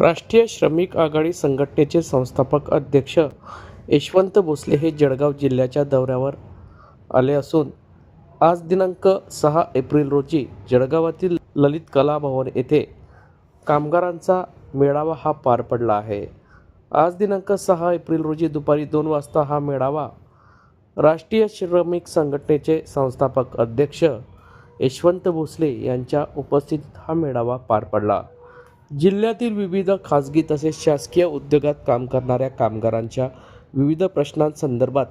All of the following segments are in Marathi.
राष्ट्रीय श्रमिक आघाडी संघटनेचे संस्थापक अध्यक्ष यशवंत भोसले हे जळगाव जिल्ह्याच्या दौऱ्यावर आले असून आज दिनांक सहा एप्रिल रोजी जळगावातील ललित कला भवन येथे कामगारांचा मेळावा हा पार पडला आहे. आज दिनांक सहा एप्रिल रोजी दुपारी दोन वाजता हा मेळावा राष्ट्रीय श्रमिक संघटनेचे संस्थापक अध्यक्ष यशवंत भोसले यांच्या उपस्थितीत हा मेळावा पार पडला. जिल्ह्यातील विविध खाजगी तसेच शासकीय उद्योगात काम करणाऱ्या कामगारांच्या विविध प्रश्नांसंदर्भात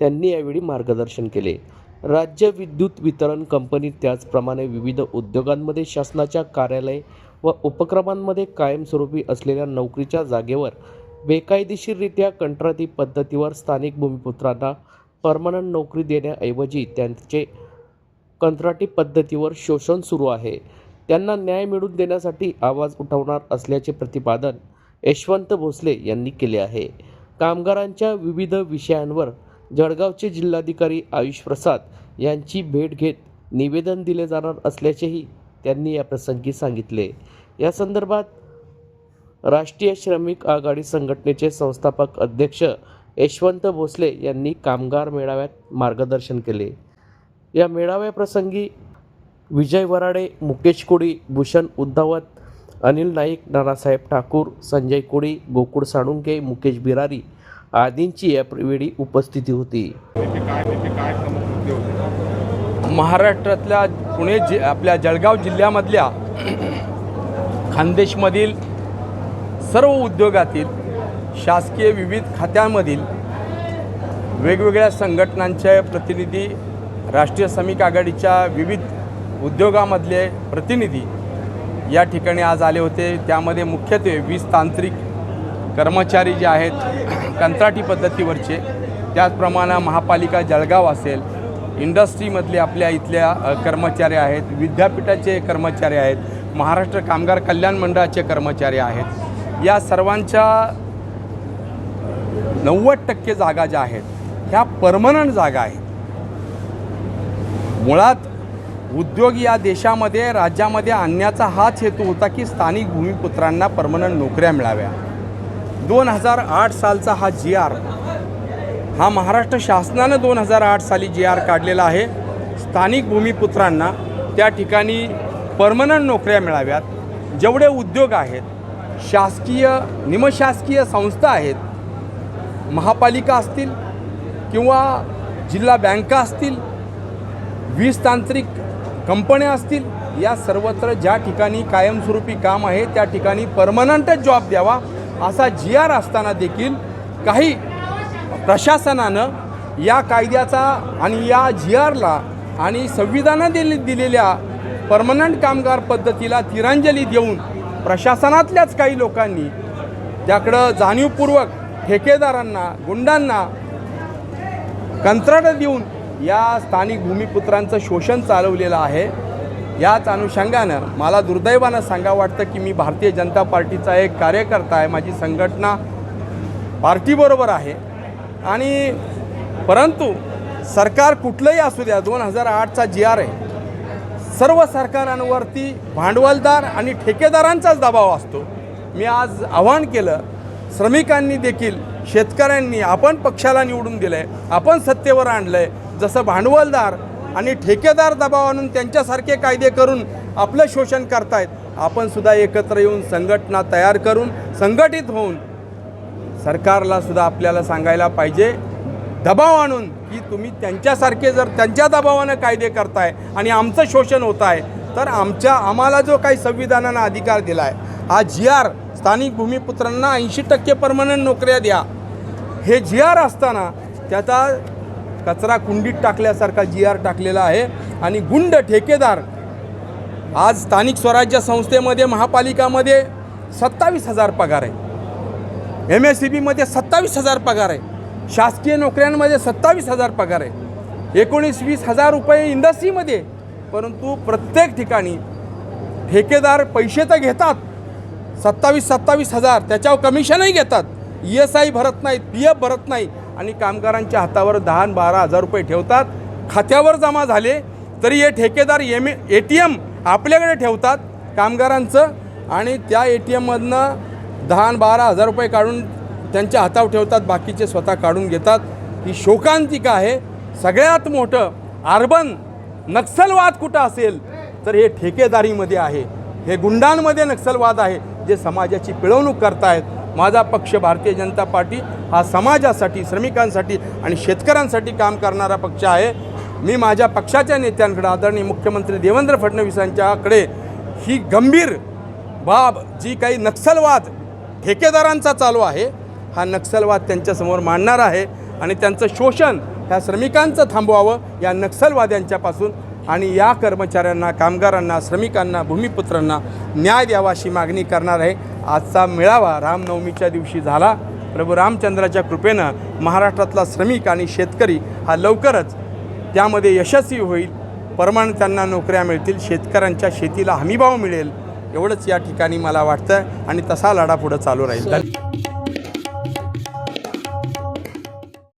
त्यांनी यावेळी मार्गदर्शन केले. राज्य विद्युत वितरण कंपनी त्याचप्रमाणे विविध उद्योगांमध्ये शासनाच्या कार्यालय व उपक्रमांमध्ये कायमस्वरूपी असलेल्या नोकरीच्या जागेवर बेकायदेशीररित्या कंत्राटी पद्धतीवर स्थानिक भूमिपुत्रांना परमनंट नोकरी देण्याऐवजी त्यांचे कंत्राटी पद्धतीवर शोषण सुरू आहे. त्यांना न्याय मिळवून देण्यासाठी आवाज उठवणार असल्याचे प्रतिपादन यशवंत भोसले यांनी केले आहे. कामगारांच्या विविध विषयांवर जळगावचे जिल्हाधिकारी आयुष प्रसाद यांची भेट घेत निवेदन दिले जाणार असल्याचेही त्यांनी या प्रसंगी सांगितले. या संदर्भात राष्ट्रीय श्रमिक आघाडी संघटनेचे संस्थापक अध्यक्ष यशवंत भोसले यांनी कामगार मेळाव्यात मार्गदर्शन केले. या मेळाव्याप्रसंगी विजय वराडे मुकेश कोळी भूषण उद्धावत अनिल नाईक नानासाहेब ठाकूर संजय कोळी गोकुळ साळुंके मुकेश बिरारी आदींची यावेळी उपस्थिती होती. महाराष्ट्रातल्या पुणे जि आपल्या जळगाव जिल्ह्यामधल्या खानदेशमधील सर्व उद्योगातील शासकीय विविध खात्यांमधील वेगवेगळ्या संघटनांचे प्रतिनिधी राष्ट्रीय श्रमिक आघाडीच्या विविध उद्योगामधले प्रतिनिधी या ठिकाणी आज आले होते. त्यामध्ये मुख्यत्वे वीज तांत्रिक कर्मचारी जे आहेत कंत्राटी पद्धतीवरचे. त्याचप्रमाणे महापालिका जळगाव असेल इंडस्ट्रीमधले आपल्या इथल्या कर्मचारी आहेत विद्यापीठाचे कर्मचारी आहेत महाराष्ट्र कामगार कल्याण मंडळाचे कर्मचारी आहेत. या सर्वांच्या नव्वद टक्के जागा ज्या आहेत ह्या परमनंट जागा आहेत. मुळात उद्योग या देशामध्ये राज्यामध्ये आणण्याचा हाच हेतू होता की स्थानिक भूमिपुत्रांना परमनंट नोकऱ्या मिळाव्या. दोन हजार आठ सालचा हा जी आर हा महाराष्ट्र शासनानं दोन हजार आठ साली जी आर काढलेला आहे. स्थानिक भूमिपुत्रांना त्या ठिकाणी परमनंट नोकऱ्या मिळाव्यात. जेवढे उद्योग आहेत शासकीय निमशासकीय संस्था आहेत महापालिका असतील किंवा जिल्हा बँका असतील वीज तांत्रिक कंपन्या असतील या सर्वत्र ज्या ठिकाणी कायमस्वरूपी काम आहे त्या ठिकाणी परमनंटच जॉब द्यावा असा जी आर असताना देखील काही प्रशासनानं या कायद्याचा आणि या जी आरला आणि संविधानात दिले दिलेल्या परमनंट कामगार पद्धतीला तिरांजली देऊन प्रशासनातल्याच काही लोकांनी त्याकडं जाणीवपूर्वक ठेकेदारांना गुंडांना कंत्राटं देऊन या स्थानिक भूमिपुत्रांचं शोषण चालवलेलं आहे. याच अनुषंगानं मला दुर्दैवानं सांगा वाटतं की मी भारतीय जनता पार्टीचा एक कार्यकर्ता आहे. माझी संघटना पार्टीबरोबर आहे. आणि परंतु सरकार कुठलंही असू द्या दोन हजार आठचा जी आर आहे. सर्व सरकारांवरती भांडवलदार आणि ठेकेदारांचाच दबाव असतो. मी आज आव्हान केलं श्रमिकांनी देखील शेतकऱ्यांनी आपण पक्षाला निवडून दिलं आहे आपण सत्तेवर आणलं आहे जसं भांडवलदार आणि ठेकेदार दबाव आणून त्यांच्यासारखे कायदे करून आपलं शोषण करतायत आपण सुद्धा एकत्र येऊन संघटना तयार करून संघटित होऊन सरकारला सुद्धा आपल्याला सांगायला पाहिजे दबाव आणून की तुम्ही त्यांच्यासारखे जर त्यांच्या दबावानं कायदे करताय आणि आमचं शोषण होत आहे तर आमच्या आम्हाला जो काही संविधानानं अधिकार दिला आहे हा जी आर स्थानिक भूमिपुत्रांना ऐंशी टक्के परमनंट नोकऱ्या द्या. हे जी आर असताना त्याचा कचरा कुंडीत टाकल्यासारखा जी आर टाकलेला आहे. आणि गुंड ठेकेदार आज स्थानिक स्वराज्य संस्थेमध्ये महापालिकामध्ये सत्तावीस हजार पगार आहे. एम एस सी बीमध्ये सत्तावीस हजार पगार आहे. शासकीय नोकऱ्यांमध्ये सत्तावीस हजार पगार आहे. एकोणीस वीस हजार रुपये इंडस्ट्रीमध्ये. परंतु प्रत्येक ठिकाणी ठेकेदार पैसे तर घेतात. सत्तावीस सत्तावीस हजार त्याच्यावर कमिशनही घेतात. ई एस आय भरत नाहीत पी एफ भरत नाही आणि कामगारांच्या हातावर दहा बारा हजार रुपये ठेवतात. खात्यावर जमा झाले तरी हे ठेकेदार एम ए टी एम आपल्याकडे ठेवतात कामगारांचं आणि त्या ए टी एममधनं दहा बारा हजार रुपये काढून त्यांच्या हातावर ठेवतात बाकीचे स्वतः काढून घेतात. ही शोकांतिका आहे. सगळ्यात मोठं अर्बन नक्षलवाद कुठं असेल तर हे ठेकेदारीमध्ये आहे. हे गुंडांमध्ये नक्षलवाद आहे जे समाजाची पिळवणूक करतायत. माझा पक्ष भारतीय जनता पार्टी हा समाजासाठी श्रमिकांसाठी आणि शेतकऱ्यांसाठी काम करणारा पक्ष आहे. मी माझ्या पक्षाच्या नेत्यांकडे आदरणीय मुख्यमंत्री देवेंद्र फडणवीसांच्याकडे ही गंभीर बाब जी काही नक्षलवाद ठेकेदारांचा चालू आहे हा नक्षलवाद त्यांच्यासमोर मांडणार आहे आणि त्यांचं शोषण ह्या श्रमिकांचं थांबवावं या नक्षलवाद्यांच्यापासून आणि या कर्मचाऱ्यांना कामगारांना श्रमिकांना भूमिपुत्रांना न्याय द्यावा अशी मागणी करणार आहे. आजचा मेळावा रामनवमीच्या दिवशी झाला. प्रभू रामचंद्राच्या कृपेनं महाराष्ट्रातला श्रमिक आणि शेतकरी हा लवकरच त्यामध्ये यशस्वी होईल. परमानंट त्यांना नोकऱ्या मिळतील शेतकऱ्यांच्या शेतीला हमीभाव मिळेल एवढंच या ठिकाणी मला वाटतं आणि तसा लढा पुढं चालू राहील. धन्यवाद.